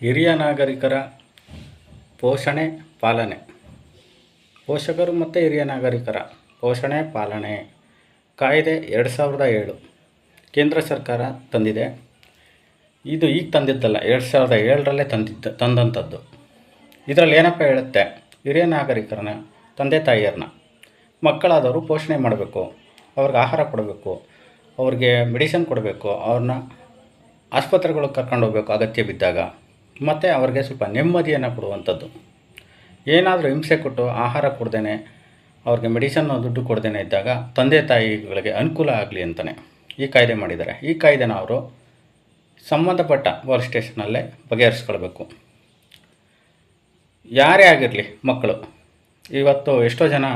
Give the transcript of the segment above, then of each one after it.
ಹಿರಿಯ ನಾಗರಿಕರ ಪೋಷಣೆ, ಪಾಲನೆ. ಪೋಷಕರು ಮತ್ತು ಹಿರಿಯ ನಾಗರಿಕರ ಪೋಷಣೆ, ಪಾಲನೆ. ಕಾಯ್ದೆ ಎರಡು ಸಾವಿರದ ಏಳು. ಕೇಂದ್ರ ಸರ್ಕಾರ ತಂದಿದೆ. ಇದು ಈಗ ತಂದಿದ್ದಲ್ಲ, ಎರಡು ಸಾವಿರದ ಏಳರಲ್ಲೇ ತಂದಿದ್ದ, ತಂದಂಥದ್ದು. ಇದರಲ್ಲಿ ಏನಪ್ಪ ಹೇಳುತ್ತೆ? ಹಿರಿಯ ನಾಗರಿಕರನ್ನ, ತಂದೆ ತಾಯಿಯರನ್ನ. ಮಕ್ಕಳಾದವರು ಪೋಷಣೆ ಮಾಡಬೇಕು. ಅವ್ರಿಗೆ ಆಹಾರ ಕೊಡಬೇಕು. ಅವ್ರಿಗೆ ಮೆಡಿಸಿನ್ ಕೊಡಬೇಕು. ಅವ್ರನ್ನ ಆಸ್ಪತ್ರೆಗಳಿಗೆ ಕರ್ಕೊಂಡು ಹೋಗ್ಬೇಕು ಅಗತ್ಯ ಬಿದ್ದಾಗ. ಮತ್ತು ಅವ್ರಿಗೆ ಸ್ವಲ್ಪ ನೆಮ್ಮದಿಯನ್ನು ಕೊಡುವಂಥದ್ದು. ಏನಾದರೂ ಹಿಂಸೆ ಕೊಟ್ಟು ಆಹಾರ ಕೊಡ್ದೇನೆ, ಅವ್ರಿಗೆ ಮೆಡಿಸನ್ ದುಡ್ಡು ಕೊಡ್ದೇನೆ ಇದ್ದಾಗ ತಂದೆ ತಾಯಿಗಳಿಗೆ ಅನುಕೂಲ ಆಗಲಿ ಅಂತಲೇ ಈ ಕಾಯ್ದೆ ಮಾಡಿದ್ದಾರೆ. ಈ ಕಾಯ್ದೆನ ಅವರು ಸಂಬಂಧಪಟ್ಟ ಪೊಲೀಸ್ ಸ್ಟೇಷನಲ್ಲೇ ಬಗೆಹರಿಸ್ಕೊಳ್ಬೇಕು. ಯಾರೇ ಆಗಿರಲಿ ಮಕ್ಕಳು, ಇವತ್ತು ಎಷ್ಟೋ ಜನ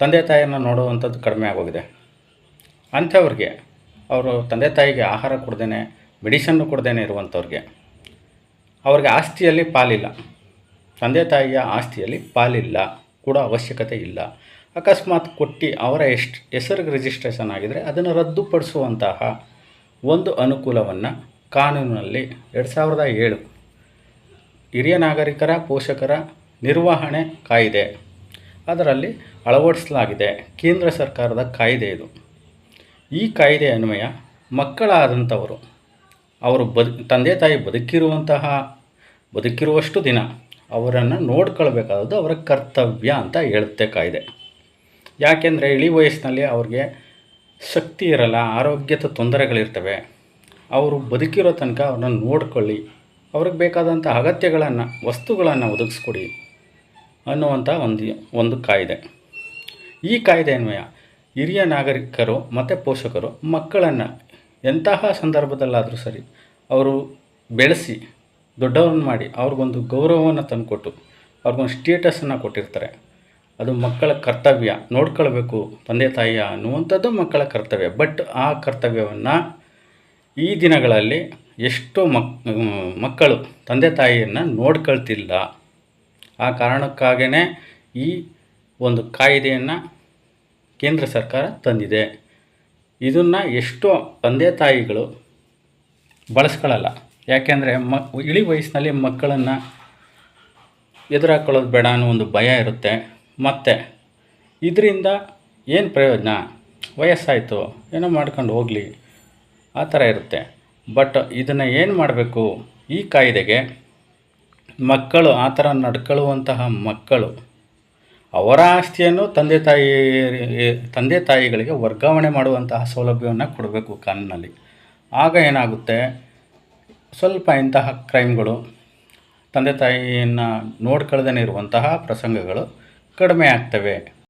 ತಂದೆ ತಾಯಿಯನ್ನು ನೋಡುವಂಥದ್ದು ಕಡಿಮೆ ಆಗೋಗಿದೆ. ಅಂಥವ್ರಿಗೆ, ಅವರು ತಂದೆ ತಾಯಿಗೆ ಆಹಾರ ಕೊಡ್ದೇನೆ, ಮೆಡಿಸನ್ನು ಕೊಡ್ದೇನೆ ಇರುವಂಥವ್ರಿಗೆ ಅವ್ರಿಗೆ ಆಸ್ತಿಯಲ್ಲಿ ಪಾಲಿಲ್ಲ. ತಂದೆ ತಾಯಿಯ ಆಸ್ತಿಯಲ್ಲಿ ಪಾಲಿಲ್ಲ ಕೂಡ ಅವಶ್ಯಕತೆ ಇಲ್ಲ. ಅಕಸ್ಮಾತ್ ಕೊಟ್ಟು ಅವರ ಎಷ್ಟು ಹೆಸರಿಗೆ ರಿಜಿಸ್ಟ್ರೇಷನ್ ಆಗಿದರೆ ಅದನ್ನು ರದ್ದುಪಡಿಸುವಂತಹ ಒಂದು ಅನುಕೂಲವನ್ನು ಕಾನೂನಿನಲ್ಲಿ ಎರಡು ಸಾವಿರದ ಏಳು ಹಿರಿಯ ನಾಗರಿಕರ ಪೋಷಕರ ನಿರ್ವಹಣೆ ಕಾಯಿದೆ. ಅದರಲ್ಲಿ ಅಳವಡಿಸಲಾಗಿದೆ. ಕೇಂದ್ರ ಸರ್ಕಾರದ ಕಾಯ್ದೆ ಇದು. ಈ ಕಾಯ್ದೆ ಅನ್ವಯ ಮಕ್ಕಳಾದಂಥವರು, ಅವರು ಬದು ತಂದೆ ತಾಯಿ ಬದುಕಿರುವಂತಹ ಬದುಕಿರುವಷ್ಟು ದಿನ ಅವರನ್ನು ನೋಡ್ಕೊಳ್ಬೇಕಾದದ್ದು ಅವರ ಕರ್ತವ್ಯ ಅಂತ ಹೇಳುತ್ತೆ ಕಾಯ್ದೆ. ಯಾಕೆಂದರೆ ಇಳಿ ವಯಸ್ಸಿನಲ್ಲಿ ಅವ್ರಿಗೆ ಶಕ್ತಿ ಇರಲ್ಲ, ಆರೋಗ್ಯದ ತೊಂದರೆಗಳಿರ್ತವೆ. ಅವರು ಬದುಕಿರೋ ತನಕ ಅವ್ರನ್ನ ನೋಡ್ಕೊಳ್ಳಿ, ಅವ್ರಿಗೆ ಬೇಕಾದಂಥ ಅಗತ್ಯಗಳನ್ನು, ವಸ್ತುಗಳನ್ನು ಒದಗಿಸ್ಕೊಡಿ ಅನ್ನುವಂಥ ಒಂದು ಒಂದು ಕಾಯ್ದೆ. ಈ ಕಾಯ್ದೆ ಅನ್ವಯ ಹಿರಿಯ ನಾಗರಿಕರು ಮತ್ತು ಪೋಷಕರು ಮಕ್ಕಳನ್ನು ಎಂತಹ ಸಂದರ್ಭದಲ್ಲಾದರೂ ಸರಿ ಅವರು ಬೆಳೆಸಿ ದೊಡ್ಡವ್ರನ್ನ ಮಾಡಿ ಅವ್ರಿಗೊಂದು ಗೌರವವನ್ನು ತಂದುಕೊಟ್ಟು ಅವ್ರಿಗೊಂದು ಸ್ಟೇಟಸನ್ನು ಕೊಟ್ಟಿರ್ತಾರೆ. ಅದು ಮಕ್ಕಳ ಕರ್ತವ್ಯ. ನೋಡ್ಕೊಳ್ಬೇಕು ತಂದೆ ತಾಯಿಯ ಅನ್ನುವಂಥದ್ದು ಮಕ್ಕಳ ಕರ್ತವ್ಯ. ಬಟ್ ಆ ಕರ್ತವ್ಯವನ್ನು ಈ ದಿನಗಳಲ್ಲಿ ಎಷ್ಟೋ ಮಕ್, ಮಕ್ಕಳು ತಂದೆ, ತಾಯಿಯನ್ನು ನೋಡ್ಕೊಳ್ತಿಲ್ಲ. ಆ ಕಾರಣಕ್ಕಾಗೇ ಈ ಒಂದು ಕಾಯ್ದೆಯನ್ನು ಕೇಂದ್ರ ಸರ್ಕಾರ ತಂದಿದೆ. ಇದನ್ನು ಎಷ್ಟೋ ತಂದೆ, ತಾಯಿಗಳು ಬಳಸ್ಕೊಳ್ಳಲ್ಲ ಯಾಕೆಂದರೆ ಮ, ಇಳಿ ವಯಸ್ಸಿನಲ್ಲಿ ಮಕ್ಕಳನ್ನು ಎದುರಾಕೊಳ್ಳೋದು ಬೇಡ ಅನ್ನೋ ಒಂದು ಭಯ ಇರುತ್ತೆ. ಮತ್ತು ಇದರಿಂದ ಏನು ಪ್ರಯೋಜನ? ವಯಸ್ಸಾಯಿತು, ಏನೋ ಮಾಡ್ಕೊಂಡು ಹೋಗಲಿ, ಆ ಥರ ಇರುತ್ತೆ. ಬಟ್ ಇದನ್ನು ಏನು ಮಾಡಬೇಕು? ಈ ಕಾಯ್ದೆಗೆ ಮಕ್ಕಳು ಆ ಥರ ನಡ್ಕೊಳ್ಳುವಂತಹ ಮಕ್ಕಳು, ಅವರ ಆಸ್ತಿಯನ್ನು ತಂದೆ ತಾಯಿ, ತಂದೆ ತಾಯಿಗಳಿಗೆ ವರ್ಗಾವಣೆ ಮಾಡುವಂತಹ ಸೌಲಭ್ಯವನ್ನು ಕೊಡಬೇಕು ಕಾನೂನಲ್ಲಿ ಆಗ ಏನಾಗುತ್ತೆ? ಸ್ವಲ್ಪ ಇಂತಹ ಕ್ರೈಮ್ಗಳು ತಂದೆ ತಾಯಿಯನ್ನು ನೋಡ್ಕೊಳ್ದೇ ಇರುವಂತಹ ಪ್ರಸಂಗಗಳು ಕಡಿಮೆ ಆಗ್ತವೆ.